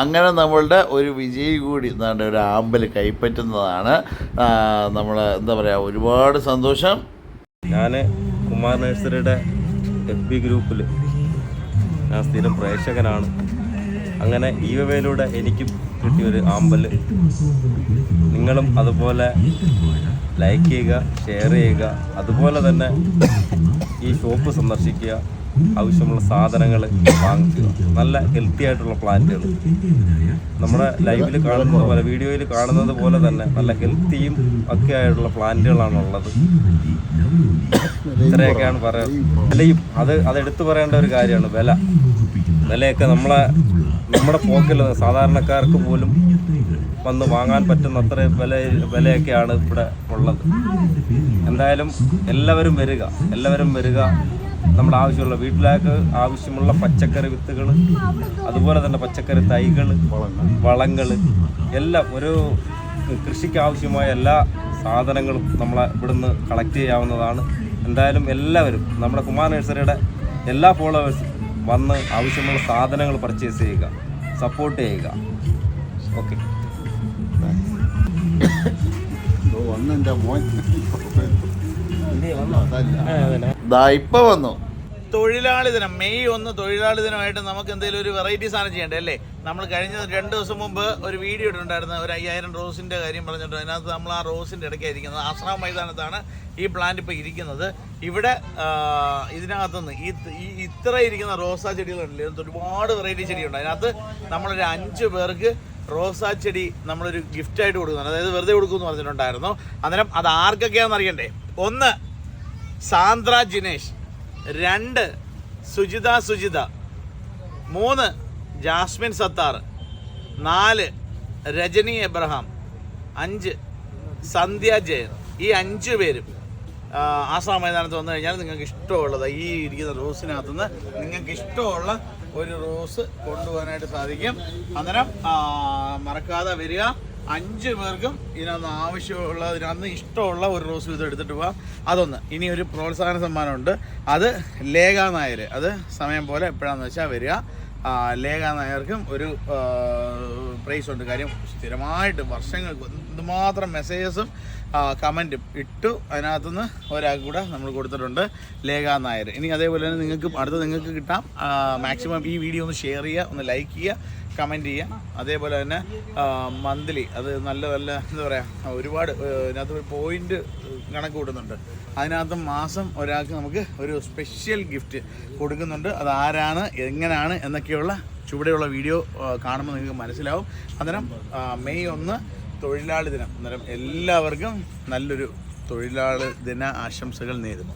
അങ്ങനെ നമ്മളുടെ ഒരു വിജയി കൂടി എന്താണ്ട് ഒരു ആമ്പൽ കൈപ്പറ്റുന്നതാണ്. നമ്മൾ എന്താ പറയുക ഒരുപാട് സന്തോഷം. ഞാൻ കുമാർ നഴ്സറിയുടെ എഫ് ബി ഗ്രൂപ്പിൽ ഞാൻ സ്ഥിരം പ്രേക്ഷകനാണ്. അങ്ങനെ ഈ വേലൂടെ എനിക്കും കിട്ടിയൊരു ആമ്പൽ നിങ്ങളും അതുപോലെ ലൈക്ക് ചെയ്യുക ഷെയർ ചെയ്യുക അതുപോലെ തന്നെ ഈ ഷോപ്പ് സന്ദർശിക്കുക. ആവശ്യമുള്ള സാധനങ്ങൾ വാങ്ങിക്കുക. നല്ല ഹെൽത്തി ആയിട്ടുള്ള പ്ലാന്റുകൾ നമ്മുടെ ലൈവിൽ കാണുന്നത് പോലെ വീഡിയോയിൽ കാണുന്നത് പോലെ തന്നെ നല്ല ഹെൽത്തിയും ഒക്കെ ആയിട്ടുള്ള പ്ലാന്റുകളാണുള്ളത് ഇത്രയൊക്കെയാണ് പറയുന്നത് വിലയും അത് അത് എടുത്തു പറയേണ്ട ഒരു കാര്യമാണ് വില. വിലയൊക്കെ നമ്മളെ നമ്മുടെ പോക്കിൽ സാധാരണക്കാർക്ക് പോലും വന്ന് വാങ്ങാൻ പറ്റുന്ന അത്ര വില വിലയൊക്കെയാണ് ഇവിടെ ഉള്ളത്. എന്തായാലും എല്ലാവരും വരിക. എല്ലാവരും വരിക. നമ്മുടെ ആവശ്യമുള്ള വീട്ടിലേക്ക് ആവശ്യമുള്ള പച്ചക്കറി വിത്തുകൾ അതുപോലെ തന്നെ പച്ചക്കറി തൈകൾ വളങ്ങൾ എല്ലാം ഒരു കൃഷിക്ക് ആവശ്യമായ എല്ലാ സാധനങ്ങളും നമ്മളെ ഇവിടുന്ന് കളക്ട് ചെയ്യാവുന്നതാണ്. എന്തായാലും എല്ലാവരും നമ്മുടെ കുമാർ നഴ്സറിയുടെ എല്ലാ ഫോളോവേഴ്സും വന്ന് ആവശ്യമുള്ള സാധനങ്ങൾ പർച്ചേസ് ചെയ്യുക സപ്പോർട്ട് ചെയ്യുക. ഓക്കെ ദാ ഇപ്പൊ വന്നു. തൊഴിലാളി ദിനം മെയ് ഒന്ന് തൊഴിലാളി ദിനമായിട്ട് നമുക്ക് എന്തെങ്കിലും ഒരു വെറൈറ്റി സാധനം ചെയ്യണ്ടേ അല്ലേ? നമ്മൾ കഴിഞ്ഞ രണ്ട് ദിവസം മുമ്പ് ഒരു വീഡിയോ ഇട്ടുണ്ടായിരുന്നു ഒരു അയ്യായിരം റോസിന്റെ കാര്യം പറഞ്ഞിട്ടുണ്ട് അതിനകത്ത് നമ്മൾ ആ റോസിന്റെ ഇടയ്ക്കായിരിക്കുന്നത് ആശ്രമ മൈതാനത്താണ് ഈ പ്ലാന്റ് ഇപ്പോൾ ഇരിക്കുന്നത്. ഇവിടെ ഇതിനകത്തുനിന്ന് ഈ ഇത്ര ഇരിക്കുന്ന റോസാ ചെടികളുണ്ടല്ലോ ഒരുപാട് വെറൈറ്റി ചെടിയുണ്ട് അതിനകത്ത് നമ്മളൊരു അഞ്ച് പേർക്ക് റോസാ ചെടി നമ്മളൊരു ഗിഫ്റ്റായിട്ട് കൊടുക്കുന്നുണ്ട് അതായത് വെറുതെ കൊടുക്കുമെന്ന് പറഞ്ഞിട്ടുണ്ടായിരുന്നു. അന്നേരം അത് ആർക്കൊക്കെയാണെന്ന് അറിയണ്ടേ? ഒന്ന് സാന്ദ്ര ജിനേഷ്. രണ്ട് സുജിത സുജിത. മൂന്ന് ജാസ്മിൻ സത്താർ. നാല് രജനി എബ്രഹാം. അഞ്ച് സന്ധ്യ ജയൻ. ഈ അഞ്ച് പേരും ആസാം മൈതാനത്ത് വന്നു കഴിഞ്ഞാൽ നിങ്ങൾക്ക് ഇഷ്ടമുള്ളത് ഈ ഇരിക്കുന്ന റോസിനകത്തുനിന്ന് നിങ്ങൾക്ക് ഇഷ്ടമുള്ള ഒരു റോസ് കൊണ്ടുപോകാനായിട്ട് സാധിക്കും. അന്നേരം മറക്കാതെ വരിക. അഞ്ച് പേർക്കും ഇതിനകത്ത് ആവശ്യമുള്ള ഇതിനകത്ത് ഇഷ്ടമുള്ള ഒരു റോസ് വീതം എടുത്തിട്ട് പോവാം. അതൊന്ന്. ഇനി ഒരു പ്രോത്സാഹന സമ്മാനമുണ്ട്. അത് ലേഖ നായർ അത് സമയം പോലെ എപ്പോഴാണെന്ന് വെച്ചാൽ വരിക. ലേഖ നായർക്കും ഒരു പ്രൈസ് ഉണ്ട്. കാര്യം സ്ഥിരമായിട്ട് വർഷങ്ങൾക്ക് എന്തുമാത്രം മെസ്സേജസും കമന്റും ഇട്ടു അതിനകത്തുനിന്ന് ഒരാൾക്ക് കൂടെ നമ്മൾ കൊടുത്തിട്ടുണ്ട് ലേഖ നായർ ഇനി അതേപോലെ തന്നെ നിങ്ങൾക്ക് അടുത്ത് നിങ്ങൾക്ക് കിട്ടാം. മാക്സിമം ഈ വീഡിയോ ഒന്ന് ഷെയർ ചെയ്യുക ഒന്ന് ലൈക്ക് ചെയ്യുക. കമന്റ് ചെയ്യുക അതേപോലെ തന്നെ മന്ത്ലി അത് നല്ല നല്ല എന്താ പറയുക ഒരുപാട് ഇതിനകത്ത് ഒരു പോയിന്റ് കണക്ക് കൂടുന്നുണ്ട് അതിനകത്ത് മാസം ഒരാൾക്ക് നമുക്ക് ഒരു സ്പെഷ്യൽ ഗിഫ്റ്റ് കൊടുക്കുന്നുണ്ട്. അത് ആരാണ് എങ്ങനെയാണ് എന്നൊക്കെയുള്ള ചുവടെയുള്ള വീഡിയോ കാണുമ്പോൾ നിങ്ങൾക്ക് മനസ്സിലാവും. അന്നേരം മെയ് ഒന്ന് തൊഴിലാളി ദിനം. അന്നേരം എല്ലാവർക്കും നല്ലൊരു തൊഴിലാളി ദിന ആശംസകൾ നേരുന്നു.